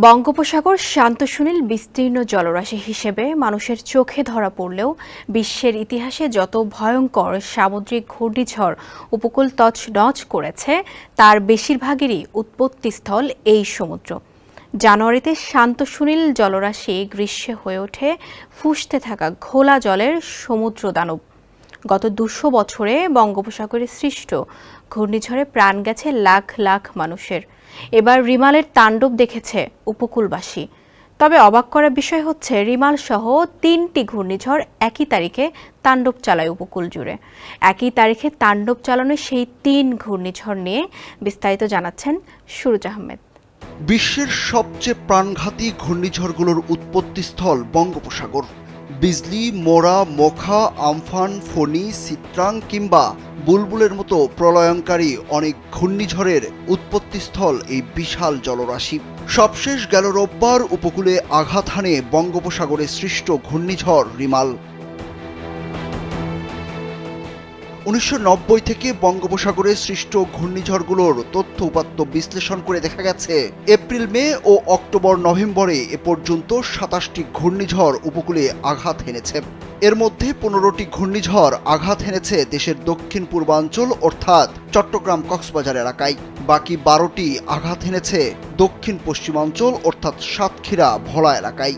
বঙ্গোপসাগর শান্ত সুনীল বিস্তীর্ণ জলরাশি হিসেবে মানুষের চোখে ধরা পড়লেও বিশ্বের ইতিহাসে যত ভয়ঙ্কর সামুদ্রিক ঘূর্ণিঝড় উপকূল তছনছ করেছে, তার বেশিরভাগেরই উৎপত্তিস্থল এই সমুদ্র। জানুয়ারিতে শান্ত সুনীল জলরাশি গ্রীষ্মে হয়ে ওঠে ফুসতে থাকা ঘোলা জলের সমুদ্র দানব গত দুশো বছরে বঙ্গোপসাগরে সৃষ্ট ঘূর্ণিঝড়ে প্রাণ গেছে লাখ লাখ মানুষের। এবার রিমালের তাণ্ডব দেখেছে উপকূলবাসী। তবে অবাক করার বিষয় হচ্ছে, রিমাল সহ তিনটি ঘূর্ণিঝড় একই তারিখে তাণ্ডব চালায় উপকূল জুড়ে। একই তারিখে তাণ্ডব চালানো সেই তিন ঘূর্ণিঝড় নিয়ে বিস্তারিত জানাচ্ছেন সুরজ আহমেদ। বিশ্বের সবচেয়ে প্রাণঘাতী ঘূর্ণিঝড়গুলোর উৎপত্তিস্থল বঙ্গোপসাগর। বিজলি মোরা মোখা, আমফান, ফণি, চিত্রাং কিংবা বুলবুলের মতো প্রলয়ঙ্কারী অনেক ঘূর্ণিঝড়ের উৎপত্তিস্থল এই বিশাল জলরাশি। সবশেষ গেল রোববার উপকূলে আঘাত হানে বঙ্গোপসাগরে সৃষ্ট ঘূর্ণিঝড় রিমাল। উনিশশো নব্বই থেকে বঙ্গোপসাগরে সৃষ্ট ঘূর্ণিঝড়গুলোর তথ্য উপাত্ত বিশ্লেষণ করে দেখা গেছে। এপ্রিল, মে ও অক্টোবর, নভেম্বরে এ পর্যন্ত সাতাশটি ঘূর্ণিঝড় উপকূলে আঘাত হেনেছে। এর মধ্যে পনেরোটি ঘূর্ণিঝড় আঘাত হেনেছে দেশের দক্ষিণ পূর্বাঞ্চল, অর্থাৎ চট্টগ্রাম কক্সবাজার এলাকায়। বাকি বারোটি আঘাত হেনেছে দক্ষিণ পশ্চিমাঞ্চল, অর্থাৎ সাতক্ষীরা, ভোলা এলাকায়।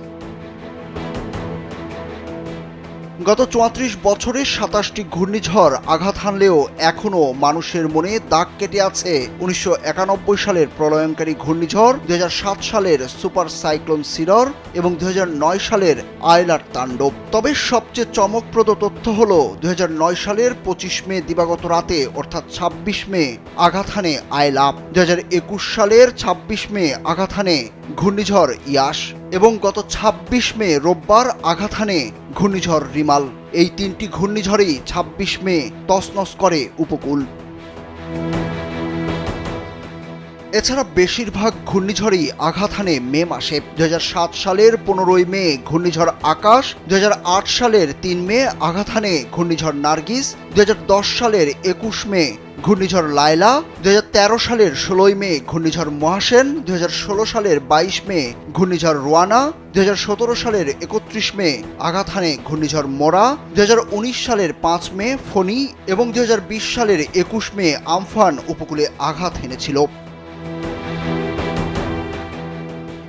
গত চুয়াত্রিশ বছরে সাতাশটি ঘূর্ণিঝড় আঘাত হানলেও এখনও মানুষের মনে দাগ কেটে আছে উনিশশো একানব্বই সালের প্রলয়ঙ্কারী ঘূর্ণিঝড় দু হাজার সাত সালের সুপার সাইক্লোন সিরর এবং দু হাজার নয় সালের আয়লার তাণ্ডব। তবে সবচেয়ে চমকপ্রদ তথ্য হল দুই হাজার নয় সালের পঁচিশ মে দিবাগত রাতে, অর্থাৎ ছাব্বিশ মে, আঘাত হানে আয়লা। দুই সালের ছাব্বিশ মে আঘাত হানে ঘূর্ণিঝড় ইয়াস এবং গত ২৬ মে রোববার আঘাত হানে ঘূর্ণিঝড় রিমাল। এই তিনটি ঘূর্ণিঝড়েই ২৬ মে তছনছ করে উপকূল। এছাড়া বেশিরভাগ ঘূর্ণিঝড়ই আঘাত হানে মে মাসে। দুই হাজার সাত সালের পনেরোই মে ঘূর্ণিঝড় আকাশ দুই হাজার আট সালের তিন মে আঘাত হানে ঘূর্ণিঝড় নার্গিস দুই হাজার দশ সালের একুশ মে ঘূর্ণিঝড় লায়লা দু হাজার তেরো সালের ষোলোই মে ঘূর্ণিঝড় মহাসেন দু হাজার ষোলো সালের বাইশ মে ঘূর্ণিঝড় রোয়ানা দু সালের একত্রিশ মে আঘাত হানে ঘূর্ণিঝড় মোরা দু হাজার উনিশ সালের পাঁচ মে ফণি এবং দু হাজার বিশ সালের একুশ মে আমফান উপকূলে আঘাত হেনেছিল।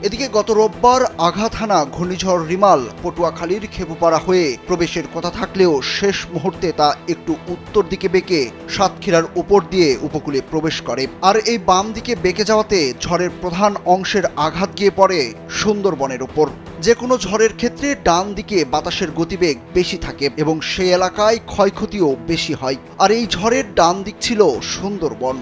এদিকে গত রোববার আঘাত হানা ঘূর্ণিঝড় রিমাল পটুয়াখালীর খেপুপাড়া হয়ে প্রবেশের কথা থাকলেও শেষ মুহূর্তে তা একটু উত্তর দিকে বেঁকে সাতক্ষীরার উপর দিয়ে উপকূলে প্রবেশ করে। আর এই বাম দিকে বেঁকে যাওয়াতে ঝড়ের প্রধান অংশের আঘাত গিয়ে পড়ে সুন্দরবনের উপর। যে কোনো ঝড়ের ক্ষেত্রে ডান দিকে বাতাসের গতিবেগ বেশি থাকে এবং সেই এলাকায় ক্ষয়ক্ষতিও বেশি হয়। আর এই ঝড়ের ডান দিক ছিল সুন্দরবন।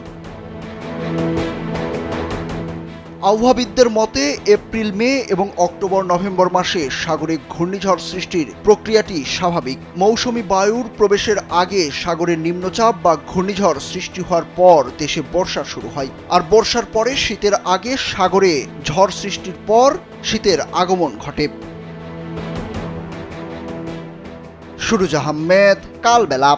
আবহাওয়াবিদদের মতে, এপ্রিল, মে এবং অক্টোবর, নভেম্বর মাসে সাগরে ঘূর্ণিঝড় সৃষ্টির প্রক্রিয়াটি স্বাভাবিক। মৌসুমি বায়ুর প্রবেশের আগে সাগরের নিম্নচাপ বা ঘূর্ণিঝড় সৃষ্টি হওয়ার পর দেশে বর্ষা শুরু হয়। আর বর্ষার পরে শীতের আগে সাগরে ঝড় সৃষ্টির পর শীতের আগমন ঘটে। সুরুজ আহমেদ কালবেলা।